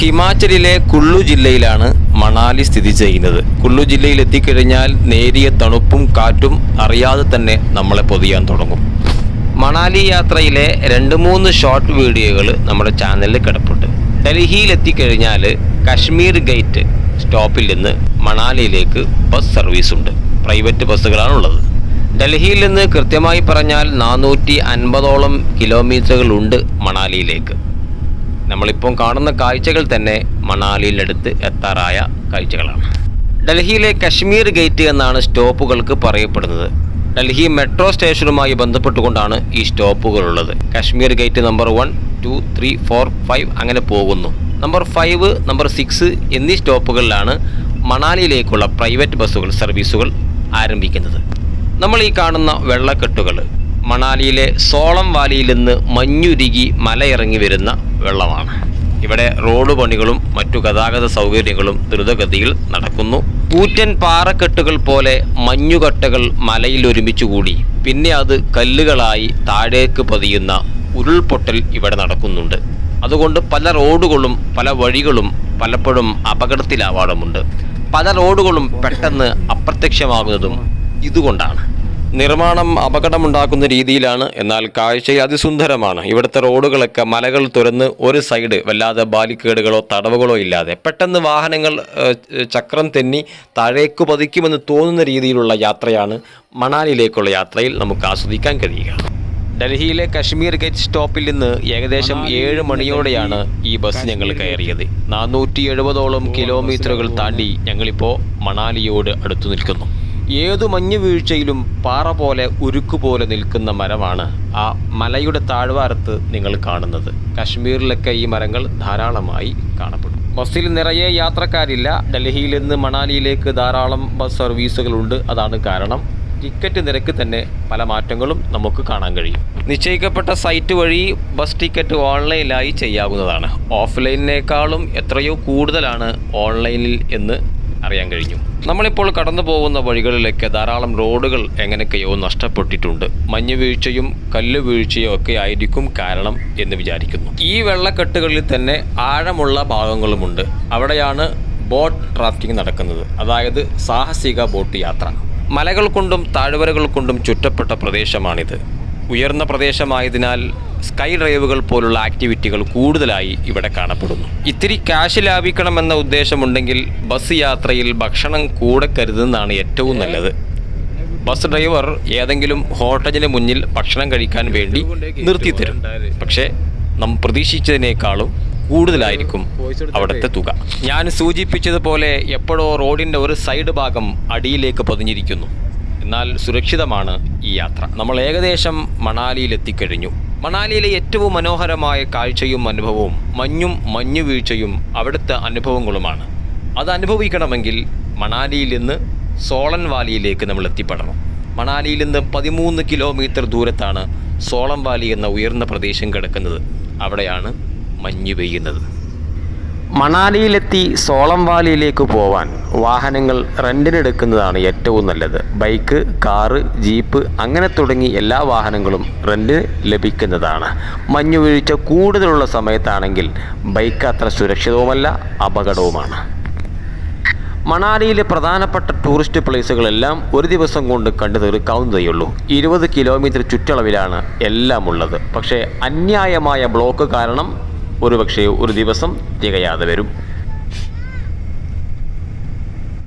ഹിമാചലിലെ കുള്ളു ജില്ലയിലാണ് മണാലി സ്ഥിതി ചെയ്യുന്നത്. കുള്ളു ജില്ലയിൽ എത്തിക്കഴിഞ്ഞാൽ നേരിയ തണുപ്പും കാറ്റും അറിയാതെ തന്നെ നമ്മളെ പൊതിയാൻ തുടങ്ങും. മണാലി യാത്രയിലെ രണ്ട് മൂന്ന് ഷോർട്ട് വീഡിയോകൾ നമ്മുടെ ചാനലിൽ കിടപ്പുണ്ട്. ഡൽഹിയിൽ എത്തിക്കഴിഞ്ഞാൽ കശ്മീർ ഗേറ്റ് സ്റ്റോപ്പിൽ നിന്ന് മണാലിയിലേക്ക് ബസ് സർവീസ് ഉണ്ട്. പ്രൈവറ്റ് ബസ്സുകളാണുള്ളത് ഡൽഹിയിൽ നിന്ന് കൃത്യമായി പറഞ്ഞാൽ നാനൂറ്റി അൻപതോളം കിലോമീറ്ററുകളുണ്ട് മണാലിയിലേക്ക്. നമ്മളിപ്പം കാണുന്ന കാഴ്ചകൾ തന്നെ മണാലിയിലടുത്ത് എത്താറായ കാഴ്ചകളാണ്. ഡൽഹിയിലെ കശ്മീർ ഗേറ്റ് എന്നാണ് സ്റ്റോപ്പുകൾക്ക് പറയപ്പെടുന്നത്. ഡൽഹി മെട്രോ സ്റ്റേഷനുമായി ബന്ധപ്പെട്ടുകൊണ്ടാണ് ഈ സ്റ്റോപ്പുകൾ ഉള്ളത് Kashmir gate number one two three four five അങ്ങനെ പോകുന്നു. നമ്പർ ഫൈവ് നമ്പർ സിക്സ് എന്നീ സ്റ്റോപ്പുകളിലാണ് മണാലിയിലേക്കുള്ള പ്രൈവറ്റ് ബസ്സുകൾ സർവീസുകൾ ആരംഭിക്കുന്നത്. നമ്മൾ ഈ കാണുന്ന വെള്ളക്കെട്ടുകൾ മണാലിയിലെ സോളം വാലിയിൽ നിന്ന് മഞ്ഞുരുകി മലയിറങ്ങി വരുന്ന വെള്ളമാണ്. ഇവിടെ റോഡ് പണികളും മറ്റു ഗതാഗത സൗകര്യങ്ങളും ദ്രുതഗതിയിൽ നടക്കുന്നു. കൂറ്റൻ പാറക്കെട്ടുകൾ പോലെ മഞ്ഞുകട്ടകൾ മലയിൽ ഒരുമിച്ച് കൂടി. പിന്നെ അത് കല്ലുകളായി താഴേക്ക് പതിയുന്ന ഉരുൾപൊട്ടൽ ഇവിടെ നടക്കുന്നുണ്ട്. അതുകൊണ്ട് പല റോഡുകളും പല വഴികളും പലപ്പോഴും അപകടത്തിലാവാറുമുണ്ട്. പല റോഡുകളും പെട്ടെന്ന് അപ്രത്യക്ഷമാകുന്നതും ഇതുകൊണ്ടാണ്. നിർമ്മാണം അപകടമുണ്ടാക്കുന്ന രീതിയിലാണ്. എന്നാൽ കാഴ്ച അതിസുന്ദരമാണ്. ഇവിടുത്തെ റോഡുകളൊക്കെ മലകൾ തുരന്ന് ഒരു സൈഡ് വല്ലാതെ ബാലിക്കേടുകളോ തടവുകളോ ഇല്ലാതെ. പെട്ടെന്ന് വാഹനങ്ങൾ ചക്രം തെന്നി താഴേക്ക് പതിക്കുമെന്ന് തോന്നുന്ന രീതിയിലുള്ള യാത്രയാണ് മണാലിയിലേക്കുള്ള യാത്രയിൽ നമുക്ക് ആസ്വദിക്കാൻ കഴിയുക. ഡൽഹിയിലെ കശ്മീർ ഗേറ്റ് സ്റ്റോപ്പിൽ നിന്ന് ഏകദേശം ഏഴ് മണിയോടെയാണ് ഈ ബസ് ഞങ്ങൾ കയറിയത്. നാനൂറ്റി എഴുപതോളം കിലോമീറ്ററുകൾ താണ്ടി ഞങ്ങളിപ്പോൾ മണാലിയോട് അടുത്തു നിൽക്കുന്നു. ഏതു മഞ്ഞു വീഴ്ചയിലും പാറ പോലെ ഉരുക്കു പോലെ നിൽക്കുന്ന മരമാണ് ആ മലയുടെ താഴ്വാരത്ത് നിങ്ങൾ കാണുന്നത്. കാശ്മീരിലൊക്കെ ഈ മരങ്ങൾ ധാരാളമായി കാണപ്പെടും. ബസ്സിൽ നിറയെ യാത്രക്കാരില്ല. ഡൽഹിയിൽ നിന്ന് മണാലിയിലേക്ക് ധാരാളം ബസ് സർവീസുകളുണ്ട്. അതാണ് കാരണം. ടിക്കറ്റ് നിരക്ക് തന്നെ പല മാറ്റങ്ങളും നമുക്ക് കാണാൻ കഴിയും. നിശ്ചയിക്കപ്പെട്ട സൈറ്റ് വഴി ബസ് ടിക്കറ്റ് ഓൺലൈനിലായി ചെയ്യാവുന്നതാണ്. ഓഫ്ലൈനിനേക്കാളും എത്രയോ കൂടുതലാണ് ഓൺലൈനിൽ എന്ന് അറിയാൻ കഴിഞ്ഞു. നമ്മളിപ്പോൾ കടന്നു പോകുന്ന വഴികളിലൊക്കെ ധാരാളം റോഡുകൾ എങ്ങനെയൊക്കെയോ നഷ്ടപ്പെട്ടിട്ടുണ്ട്. മഞ്ഞ് വീഴ്ചയും കല്ല് വീഴ്ചയും ഒക്കെ ആയിരിക്കും കാരണം എന്ന് വിചാരിക്കുന്നു. ഈ വെള്ളക്കെട്ടുകളിൽ തന്നെ ആഴമുള്ള ഭാഗങ്ങളുമുണ്ട്. അവിടെയാണ് ബോട്ട് ഡ്രാഫ്റ്റിംഗ് നടക്കുന്നത്. അതായത് സാഹസിക ബോട്ട് യാത്ര. മലകൾ കൊണ്ടും താഴ്വരകൾ കൊണ്ടും ചുറ്റപ്പെട്ട പ്രദേശമാണിത്. ഉയർന്ന പ്രദേശമായതിനാൽ സ്കൈ ഡ്രൈവുകൾ പോലുള്ള ആക്ടിവിറ്റികൾ കൂടുതലായി ഇവിടെ കാണപ്പെടുന്നു. ഇത്തിരി ക്യാഷ് ലാഭിക്കണമെന്ന ഉദ്ദേശമുണ്ടെങ്കിൽ ബസ് യാത്രയിൽ ഭക്ഷണം കൂടെ കരുതുന്നതാണ് ഏറ്റവും നല്ലത്. ബസ് ഡ്രൈവർ ഏതെങ്കിലും ഹോട്ടലിന് മുന്നിൽ ഭക്ഷണം കഴിക്കാൻ വേണ്ടി നിർത്തിത്തരും. പക്ഷേ നാം പ്രതീക്ഷിച്ചതിനേക്കാളും കൂടുതലായിരിക്കും അവിടുത്തെ തുക. ഞാൻ സൂചിപ്പിച്ചതുപോലെ എപ്പോഴോ റോഡിന്റെ ഒരു സൈഡ് ഭാഗം അടിയിലേക്ക് പതിഞ്ഞിരിക്കുന്നു. എന്നാൽ സുരക്ഷിതമാണ് ഈ യാത്ര. നമ്മൾ ഏകദേശം മണാലിയിൽ എത്തിക്കഴിഞ്ഞു മണാലിയിലെ ഏറ്റവും മനോഹരമായ കാഴ്ചയും അനുഭവവും മഞ്ഞും മഞ്ഞു വീഴ്ചയും അവിടുത്തെ അനുഭവങ്ങളുമാണ്. അത് അനുഭവിക്കണമെങ്കിൽ മണാലിയിൽ നിന്ന് സോളൻ വാലിയിലേക്ക് നമ്മൾ എത്തിപ്പെടണം. മണാലിയിൽ നിന്ന് പതിമൂന്ന് കിലോമീറ്റർ ദൂരത്താണ് സോളം വാലി എന്ന ഉയർന്ന പ്രദേശം കിടക്കുന്നത്. അവിടെയാണ് മഞ്ഞ് പെയ്യുന്നത്. മണാലിയിലെത്തി സോളം വാലിയിലേക്ക് പോവാൻ വാഹനങ്ങൾ റെന്റിനെടുക്കുന്നതാണ് ഏറ്റവും നല്ലത്. ബൈക്ക് കാറ് ജീപ്പ് അങ്ങനെ തുടങ്ങി എല്ലാ വാഹനങ്ങളും റെന്റിന് ലഭിക്കുന്നതാണ്. മഞ്ഞു വീഴ്ച കൂടുതലുള്ള സമയത്താണെങ്കിൽ ബൈക്ക് അത്ര സുരക്ഷിതവുമല്ല അപകടവുമാണ്. മണാലിയിലെ പ്രധാനപ്പെട്ട ടൂറിസ്റ്റ് പ്ലേസുകളെല്ലാം ഒരു ദിവസം കൊണ്ട് കണ്ടു തീർക്കാവുന്നതേയുള്ളൂ. ഇരുപത് കിലോമീറ്റർ ചുറ്റളവിലാണ് എല്ലാം ഉള്ളത് പക്ഷേ അന്യായമായ ബ്ലോക്ക് കാരണം ഒരുപക്ഷെ ഒരു ദിവസം തികയാതെ വരും.